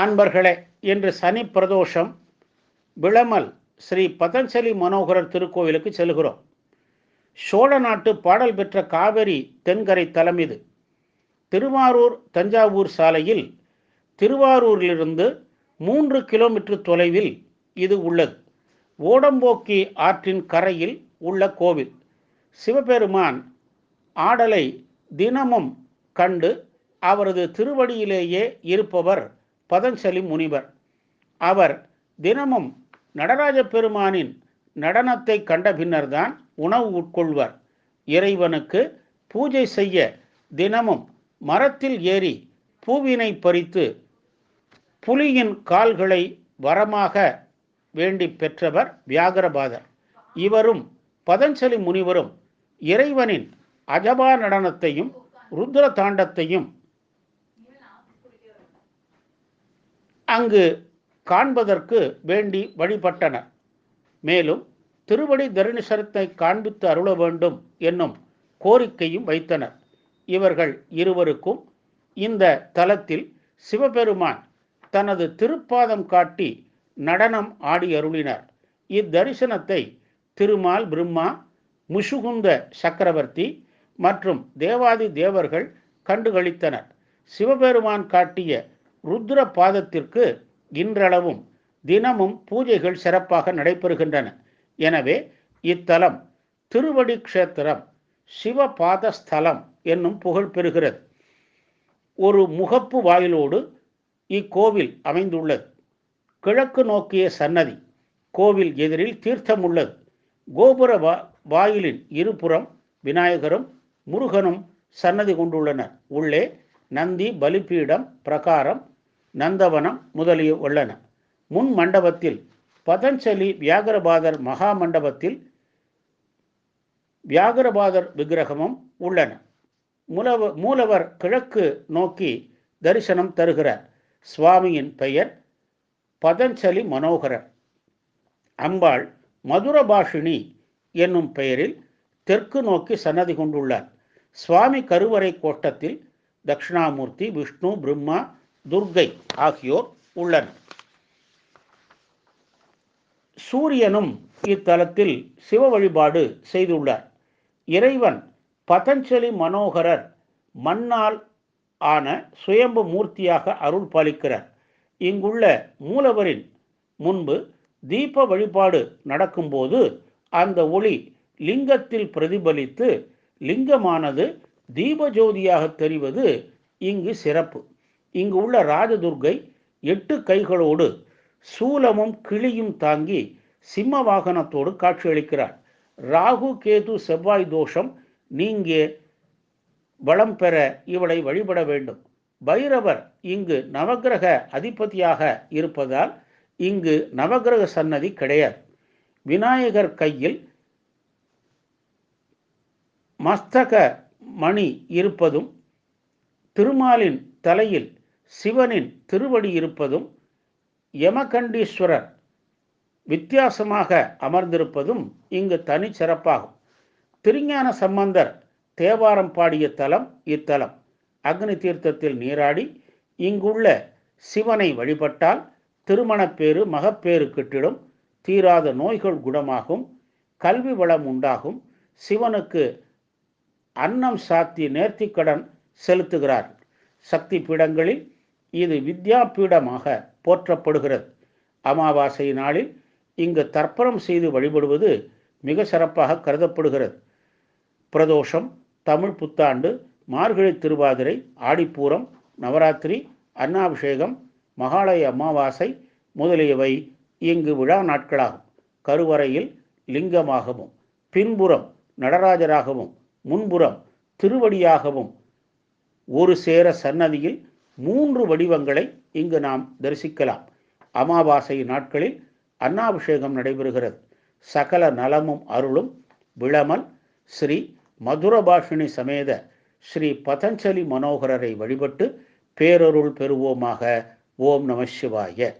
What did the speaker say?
அன்பர்களே இன்று சனி பிரதோஷம் விளமல் ஸ்ரீ பதஞ்சலி மனோகரர் திருக்கோவிலுக்கு செல்கிறோம். சோழ நாட்டு பாடல் பெற்ற காவிரி தென்கரை தலம் இது. திருவாரூர் தஞ்சாவூர் சாலையில் திருவாரூரிலிருந்து மூன்று கிலோமீட்டர் தொலைவில் இது உள்ளது. ஓடம்போக்கி ஆற்றின் கரையில் உள்ள கோவில். சிவபெருமான் ஆடலை தினமும் கண்டு அவரது திருவடியிலேயே இருப்பவர் பதஞ்சலி முனிவர். அவர் தினமும் நடராஜ பெருமானின் நடனத்தை கண்ட பின்னர்தான் உணவு உட்கொள்வர். இறைவனுக்கு பூஜை செய்ய தினமும் மரத்தில் ஏறி பூவினை பறித்து புலியின் கால்களை வரமாக வேண்டி பெற்றவர் வியாகரபாதர். இவரும் பதஞ்சலி முனிவரும் இறைவனின் அஜபா நடனத்தையும் ருத்ர தாண்டத்தையும் அங்கு காண்பதற்கு வேண்டி வழிபட்டனர் மேலும் திருவடி தருணிசரத்தை காண்பித்து அருள வேண்டும் என்னும் கோரிக்கையும் வைத்தனர். இவர்கள் இருவருக்கும் இந்த தலத்தில் சிவபெருமான் தனது திருப்பாதம் காட்டி நடனம் ஆடி அருளினார். இத்தரிசனத்தை திருமால் பிரம்மா முஷுகுந்த சக்கரவர்த்தி மற்றும் தேவாதி தேவர்கள் கண்டுகளித்தனர். சிவபெருமான் காட்டிய ருத்ர பாதத்திற்கு இன்றளவும் தினமும் பூஜைகள் சிறப்பாக நடைபெறுகின்றன. எனவே இத்தலம் திருவடி சிவபாத ஸ்தலம் என்னும் புகழ் பெறுகிறது. ஒரு முகப்பு வாயிலோடு இக்கோவில் அமைந்துள்ளது. கிழக்கு நோக்கிய சன்னதி கோவில் எதிரில் தீர்த்தம் உள்ளது கோபுர வா வாயிலின் இருபுறம் விநாயகரும் முருகனும் சன்னதி கொண்டுள்ளனர். உள்ளே நந்தி பலிபீடம் பிரகாரம் நந்தவனம் முதலிய உள்ளன. முன் மண்டபத்தில் பதஞ்சலி வியாகரபாதர் மகா மண்டபத்தில் வியாகரபாதர் விக்கிரகமும் உள்ளன. மூலவ மூலவர் கிழக்கு நோக்கி தரிசனம் தருகிறார். சுவாமியின் பெயர் பதஞ்சலி மனோகரர். அம்பாள் மதுரபாஷினி என்னும் பெயரில் தெற்கு நோக்கி சன்னதி கொண்டுள்ளார். சுவாமி கருவறை கோட்டத்தில் தட்சிணாமூர்த்தி விஷ்ணு பிரம்மா துர்கை ஆகியோர் உள்ளனர். சூரியனும் இத்தலத்தில் சிவ வழிபாடு செய்துள்ளார். இறைவன் பதஞ்சலி மனோகரர் மண்ணால் ஆன சுயம்பு மூர்த்தியாக அருள் பாலிக்கிறார். இங்குள்ள மூலவரின் முன்பு தீப வழிபாடு நடக்கும்போது அந்த ஒளி லிங்கத்தில் பிரதிபலித்து லிங்கமானது தீபஜோதியாக தெரிவது இங்கு சிறப்பு. இங்கு உள்ள ராஜதுர்கை எட்டு கைகளோடு சூலமும் கிளியும் தாங்கி சிம்ம வாகனத்தோடு காட்சியளிக்கிறார். ராகு கேது செவ்வாய் தோஷம் நீங்கே வளம் பெற இவளை வழிபட வேண்டும். பைரவர் இங்கு நவகிரக அதிபதியாக இருப்பதால் இங்கு நவகிரக சன்னதி கிடையாது. விநாயகர் கையில் மஸ்தக மணி இருப்பதும் திருமாலின் தலையில் சிவனின் திருவடி இருப்பதும் யமகண்டீஸ்வரர் வித்தியாசமாக அமர்ந்திருப்பதும் இங்கு தனிச்சிறப்பாகும் திருஞான சம்பந்தர் தேவாரம் பாடிய தலம் இத்தலம். அக்னி தீர்த்தத்தில் நீராடி இங்குள்ள சிவனை வழிபட்டால் திருமணப்பேறு மகப்பேறு கிட்டிடும் தீராத நோய்கள் குணமாகும். கல்வி வளம் உண்டாகும். சிவனுக்கு அன்னம் சாத்தி நேர்த்திக்கடன் செலுத்துகிறார். சக்தி பீடங்களில் இது வித்யா பீடமாக போற்றப்படுகிறது. அமாவாசை நாளில் இங்கு தர்ப்பணம் செய்து வழிபடுவது மிக சிறப்பாக கருதப்படுகிறது. பிரதோஷம் தமிழ் புத்தாண்டு மார்கழி திருவாதிரை ஆடிப்பூரம் நவராத்திரி அன்னாபிஷேகம் மகாலய அமாவாசை முதலியவை இங்கு விழா நாட்களாகும். கருவறையில் லிங்கமாகவும் பின்புறம் நடராஜராகவும் முன்புறம் திருவடியாகவும் ஒரு சேர சன்னதியில் மூன்று வடிவங்களை இங்கு நாம் தரிசிக்கலாம். அமாவாசை நாட்களில் அன்னாபிஷேகம் நடைபெறுகிறது. சகல நலமும் அருளும் விளமல் ஸ்ரீ மதுரபாஷினி சமேத ஸ்ரீ பதஞ்சலி மனோகரரை வழிபட்டு பேரருள் பெறுவோமாக. ஓம் நம சிவாய.